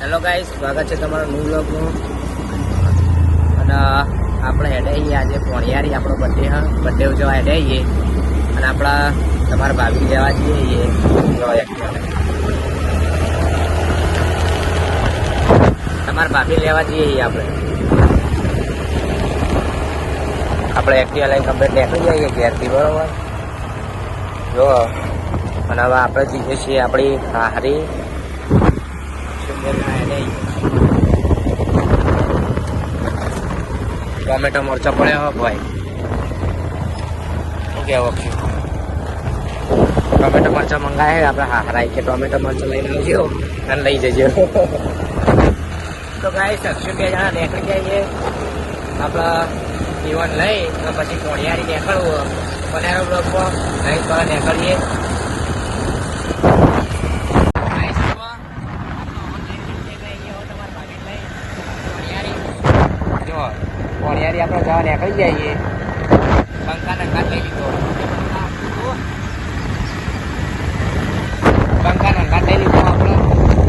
Hello ગાઈ સ્વાગત છે તમારું ન્યૂ બ્લોગનું અને આપણે હેડે આજે, પોણિયારી, આપણો બર્થડે હા? બર્થડે ઉજવવા હેડે આવીએ અને આપણા, તમારા ભાભી લેવા જઈએ. તમારા ભાભી લેવા જઈએ આપણે. આપણે એક્ટિવા લઈને કમ્પ્લેટ નીકળી જઈએ ઘેરથી, બરોબર? જો અને હવે આપણે જઈએ છીએ આપણી હારી ટોમેટો મરચા પડ્યા હો ભાઈ. શું કહેવો ટોમેટો મરચા મંગાવે આપણે હા હરાઈ કે ટોમેટો મરચા લઈને આવજો અને લઈ જજો. તો ગાય સક્ષમ બે જણા નીકળી જઈએ આપણા જીવન લઈ પછી કોણિયારી નીકળવું. પનેરો બ્લોકમાં નહીં થોડા નીકળીએ જો કોણિયારી આપણે જવા નીકળી જઈએ પંખા નંખા લઈ લીધો. પંખા નંખા લઈ લીધો આપણો.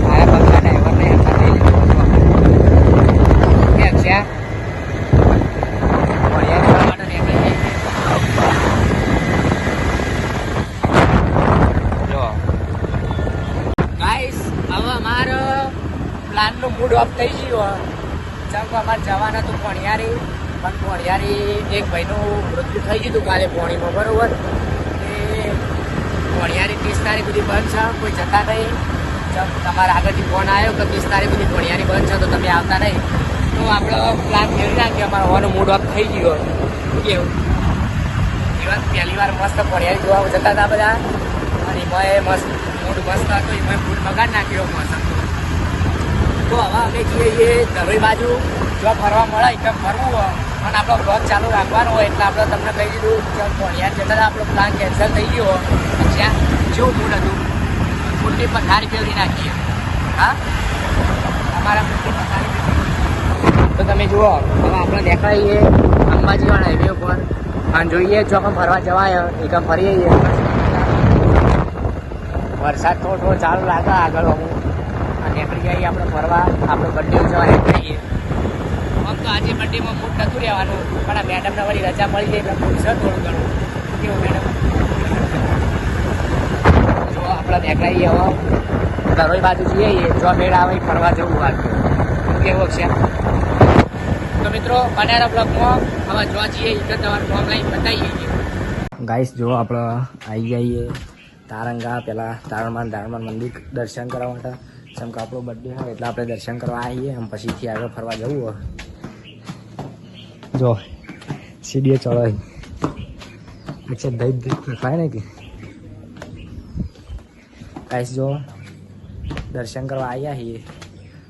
મારા પંખા ડ્રાઈવરને નંખા લઈ લીધો કેમ પ્લાનનું મૂડ ઓફ થઈ ગયું ચમ અમારે જવાના હતું પોણિયારી પણ પોણિયારી એક ભાઈનું મૃત્યુ થઈ ગયું હતું કાલે પોણીમાં, બરોબર? એ પોણિયારી ત્રીસ તારીખ સુધી બંધ છે, કોઈ જતા નહીં. તમારા આગળથી ફોન આવ્યો કે ત્રીસ તારીખ સુધી પોણિયારી બંધ છે, તો તમે આવતા નહીં. તો આપણો પ્લાન ફેરી નાખ્યો, અમારો હોવાનો મૂડ ઓફ થઈ ગયો. કેવું? દિવસ પહેલી વાર મસ્ત પોણિયારી જોવા જતા હતા બધા. અને એમાં મસ્ત મૂડ મસ્ત હતો એમાં ફૂડ બગાડ નાખ્યો મસ્ત. તો હવે અમે જઈએ ધરોઈ બાજુ. જો ફરવા મળે તો ફરવું અને આપણો બ્લોગ ચાલુ રાખવાનો હોય એટલે આપણે તમને કહી દીધું પોણિયાર જતા આપણો પ્લાન કેન્સલ થઈ ગયો જ્યાં જેવું ફૂલ હતું ફૂલની પથારી ફેરવી નાખીએ. હા? અમારા ફૂલની પથારી તો તમે જુઓ, હવે આપણે દેખાઈએ અંબાજીવાળા હાઈવે ઉપર. અને જોઈએ જો ચોકમ ફરવા જવાય એકમ ફરીએ વરસાદ થોડો થોડો ચાલુ લાગે આગળ હું અને નીકળી જઈએ આપણે ફરવા. આપણે બંને જવા નીકળીએ તો આજે મંડીમાં મૂડ નતું રહેવાનું. પણ આ મેડમને વળી રજા મળી જાય એટલે મૂડ છે થોડું ઘણું. કેવું મેડમ? જો આપણે નીકળીએ હવે દરોઈ બાજુ જઈએ જો મેળ આવે ફરવા જવું વાગે કેવો છે તો મિત્રો, બનારા બ્લોકમાં હવે જોવા જઈએ એક તમારું ફોર્મ લાઈન બતાવીએ ગાઈસ, જો આપણે આવી જઈએ તારંગા, પેલા તારણમાન તારણમાન મંદિર દર્શન કરવા માટે. જેમ કે આપણો બર્થડે હોય એટલે આપણે દર્શન કરવા આવીએ અને પછીથી આગળ ફરવા જવું હોય. જો, સીડીએ ચડાવી. નીચે દહીં દહીં ખાય ને કે? ગાઈસ જો, દર્શન કરવા આવ્યા છીએ.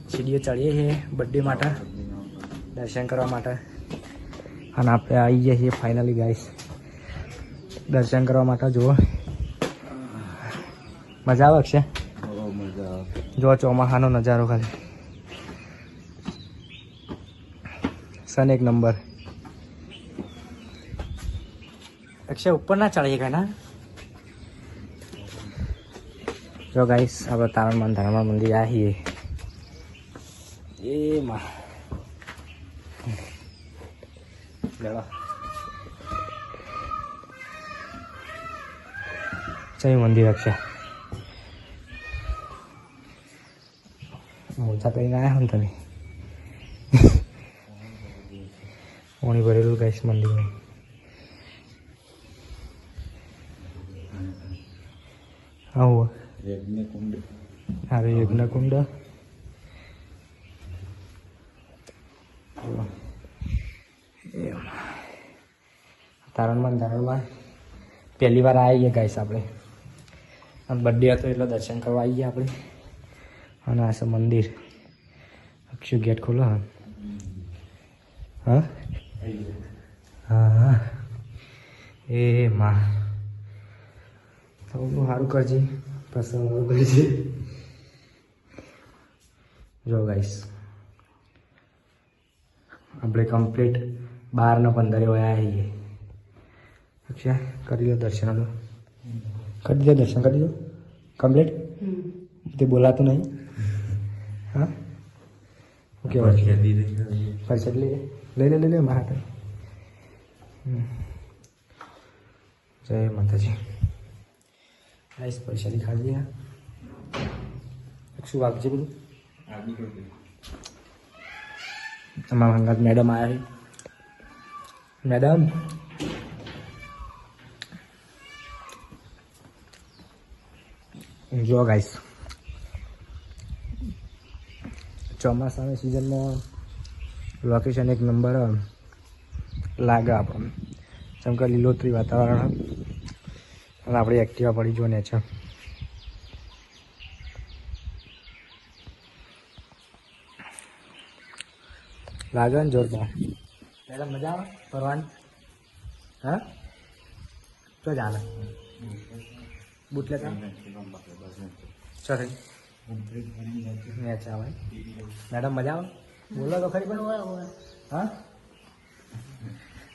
સીડીઓ ચડીએ છીએ બર્થડે માટે. દર્શન કરવા માટે. અને આપણે આવી ગયા છીએ ફાઇનલી ગાઈસ દર્શન કરવા માટે, જુઓ. મજા આવે છે? જો ચોમાસાનો નજારો ખાલી. સન એક નંબર અક્ષય ઉપર ના ચડીએ કે ના જો ગાઈસ આપણે તારણમાન તારણમાન મંદિર આવીએ એ માં લેવા જય મંદિર અક્ષય મોજા કરીને આવ્યા ને તમે પાણી ભરેલું ગાઈસ મંદિરમાં આવું યજ્ઞ કુંડ તારણમાં તારણમાં. પહેલી વાર આવી ગયા ગાઈસ આપણે. અને બર્થડે હતો એટલે દર્શન કરવા આવી ગયા આપણે. અને આ છે મંદિર. અક્ષુ ગેટ ખોલો હા. હા હા. એ માં. થોડું સારું કરજે. પ્રસંગ કરજે. જો ગાઈસ આપણે કમ્પ્લીટ બાર ને પંદરે વયા આવીએ અક્ષય કરી લો દર્શન હવે કરી દે દર્શન કરી દો કમ્પ્લીટ તે બોલાતું નહીં. હા? ઓકે પરસાદ લઈ લે લઈ લે લઈ લે મારા. જય માતાજી. આઈસ પૈસા ખાધી હા શું વાગજે બધું તમારા હંગાત મેડમ આવ્યા છે મેડમ જો ગાઈસ ચોમાસાની સિઝનમાં લોકેશન એક નંબર લાગે આપણને. જેમ કે લીલોતરી વાતાવરણ. અને આપણી એક્ટિવા પડી જો ને છે. લાગે ને જોરદાર. મેડમ મજા આવે? ફરવાની? હા? તો ચાલે બુટ લેતા ચો થઈ મેચ આવે મેડમ મજા આવે? બોલો તો ખરી પણ હા?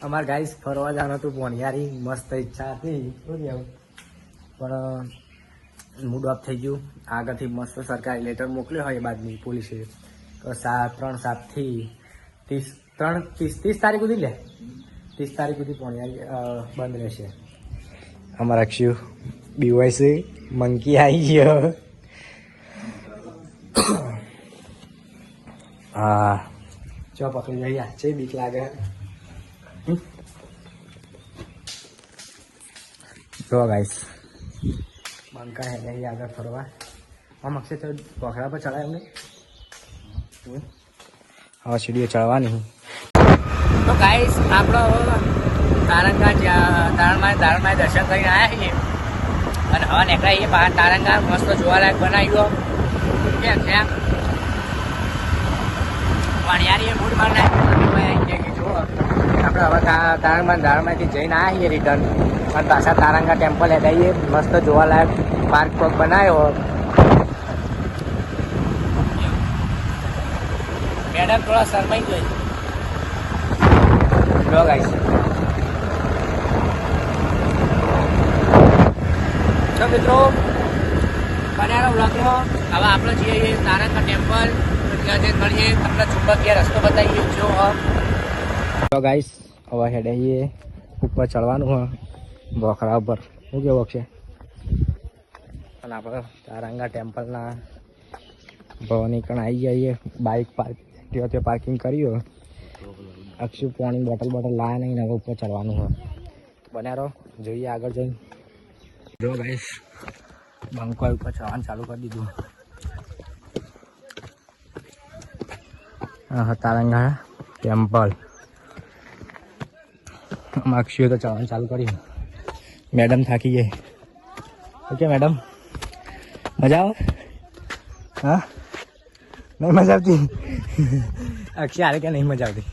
અમારે ગાઈસ ફરવા જવાનું હતું પણ યારી મસ્ત ઈચ્છા હતી. શું કહેવું? પણ મૂડ ઓફ થઈ ગયું. આગળથી મસ્ત સરકારે લેટર મોકલ્યો હોય એ બાદની પોલીસે. તો સાત ત્રણ સાતથી ત્રીસ ત્રણ ત્રીસ ત્રીસ તારીખ સુધી લે. ત્રીસ તારીખ સુધી અ, બંધ રહેશે. અમારા અક્ષુ બીવાયસી મંકી આવી ગયો. હા. ચો પકડી રહ્યા છે બીક લાગે? જો ગાઈસ બંકા હે નહીં આગળ ફરવા આમ અક્ષય તો બોખરા પર ચડાય હમ? હવે સીડીઓ ચડવાની તો ગાઈસ આપણો તારંગા તારણમાં તારણમાં દર્શન કરીને આવ્યા છીએ અને હવે નીકળાઈએ બહાર તારંગા મસ્ત જોવાલાયક બનાવ્યો કેમ છે પણ મૂડ માર નાખ્યો જો આપણે હવે તારણમાં તારણમાંથી જઈને આવ્યા છીએ રિટર્ન અને પાછા તારંગા ટેમ્પલ હેડાઈએ મસ્ત જોવાલાયક પાર્ક પોક બનાવ્યો. મેડમ, થોડા શરમાઈ ગઈ જો ગાઈસ તો મિત્રો બન્યાનો બ્લોગમાં હવે આપણે જઈએ તારંગા ટેમ્પલ. ત્યાં જઈને મળીએ તમને ચુંબકીય રસ્તો બતાવીએ જો ગાઈસ હવે હેડાઈએ ઉપર ચડવાનું હોય. બોખરા ઉપર શું કેવો છે? અને આપણે તારંગા ટેમ્પલના ભવાની કણ આવી જઈએ બાઇક પાર્ક ત્યાં ત્યાં પાર્કિંગ કર્યું અક્ષુ પાણી બોટલ બોટલ લાયા નહીં હવે ઉપર ચડવાનું હોય. બન્યા રહો જોઈએ આગળ જઈને. જો ગાઈસ બંકો ઉપર ચડવાનું ચાલુ કરી દીધું. હા હા તારંગા ટેમ્પલ. માક્ષીઓ તો ચડવાનું ચાલુ કર્યું. મેડમ થાકી ગઈ. Okay madam. મજા આવે હા? નહીં મજા આવતી? અક્ષય હારે કે નહીં મજા આવતી?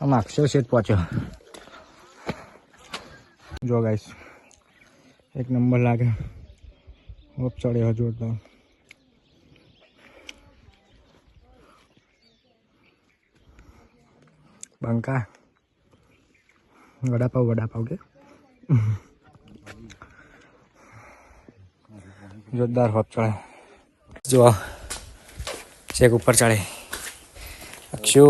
આમાં અક્ષર શેઠ પહોંચ્યો. જો ગાઈશ એક નંબર લાગે. હોપ ચડ્યો જોરદાર બંકા વડાપાવ વડાપાવ કે જોરદાર હોપ ચડે જો ચેક ઉપર ચડે અક્ષુ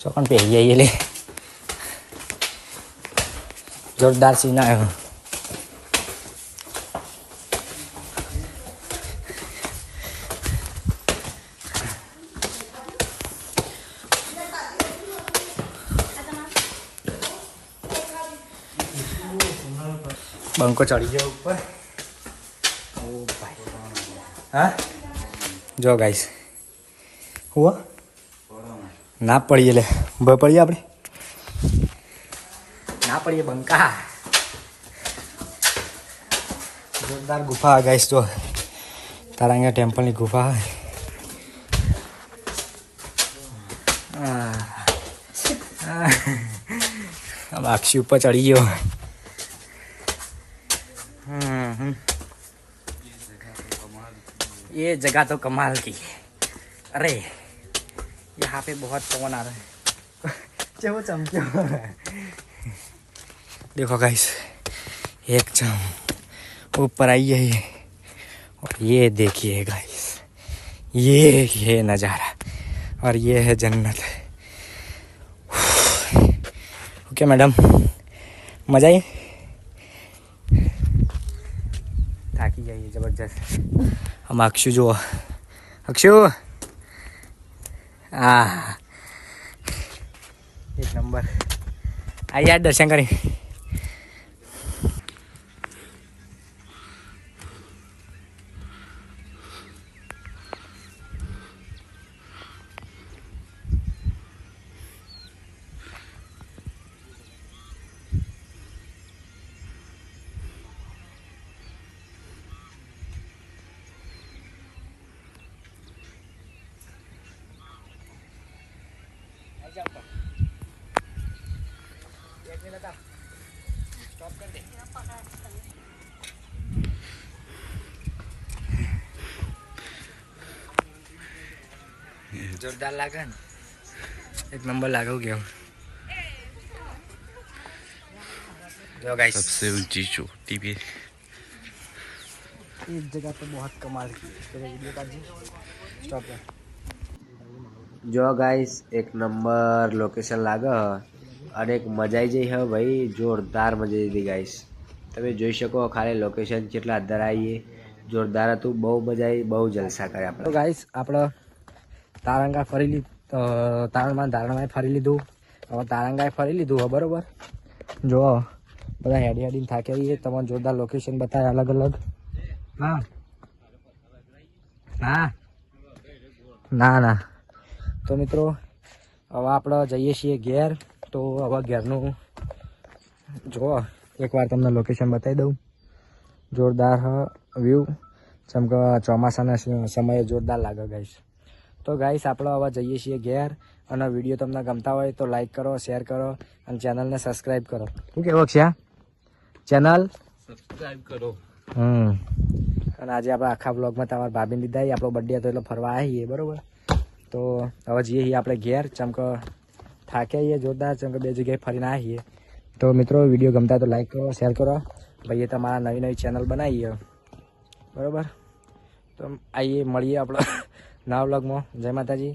ચોકન પહેરી જઈએ લે જોરદાર સીન આવ્યો બંકો ચડી ગયો ઉપર. ભાઈ હા? જો ગાઈસ હુઆ ના પડીએ લે. ભય પડીએ આપણે? ના પડીએ બંકા. જોરદાર ગુફા ગાઈસ જો. તારા અહીંયા ટેમ્પલની ગુફા હોય. અક્ષી ઉપર ચડી ગયો. ये जगह तो कमाल की है। अरे, यहाँ पे बहुत पवन आ रहा है। चलो चमक्यो देखो गाइस एकदम ऊपर आइए ये। और ये देखिए गाइस ये ये नज़ारा। और ये है जन्नत। ओके मैडम, मज़ा आई? થાકી જઈએ જબરજસ્ત આમાં અક્ષુ જુઓ અક્ષુ આ એક નંબર આ યાદ દર્શન કરી जोरदार लगा एक नंबर लागो गया सबसे ऊँची चोटी भी इस जगह पे बहुत कमाल की स्टॉप જો ગાઈસ, એક નંબર લોકેશન લાગે અને એક મજા આવી જઈ હે ભાઈ, જોરદાર મજા આવી ગાઈસ. તમે જોઈ શકો ખાલી લોકેશન કેટલા અંદર આવીએ. જોરદાર હતું, બહુ મજા આવી, બહુ જલસા કર્યા આપણે. ગાઈસ આપણે તારંગા ફરી લીધું તારણમાં ધારણમાં ફરી લીધું. હવે તારંગાએ ફરી લીધું હવે બરોબર? જો બધા હેડી હેડીને થાક્યા છીએ તમને જોરદાર લોકેશન બતાવે અલગ અલગ. હા. હા. ના ના. તો મિત્રો હવે આપણે જઈએ છીએ ઘેર. તો હવે ઘેરનું જુઓ એકવાર તમને લોકેશન બતાવી દઉં. જોરદાર વ્યૂ જેમ કે ચોમાસાના સમયે જોરદાર લાગે ગાઈશ તો ગાઈસ આપણે હવે જઈએ છીએ ઘેર. અને વીડિયો તમને ગમતા હોય તો લાઈક કરો શેર કરો અને ચેનલને સબસ્ક્રાઈબ કરો. શું કહેવો છે ચેનલ સબસ્ક્રાઈબ કરો. હમ. અને આજે આપણે આખા બ્લોગમાં તમારા ભાભીને લીધા. આપણો બર્થડે હતો એટલે ફરવા આવીએ બરાબર? તો હવે જઈએ છીએ આપણે ઘેર. ચમક થાક્યા છીએ, જોરદાર. ચમક બે જગ્યાએ ફરીને આવીએ તો મિત્રો, વીડિયો ગમતા તો લાઈક કરો શેર કરો. ભાઈએ તમારા નવી નવી ચેનલ બનાવીએ બરાબર? તો આવીએ મળીએ આપણા નવા બ્લોગમાં જય માતાજી.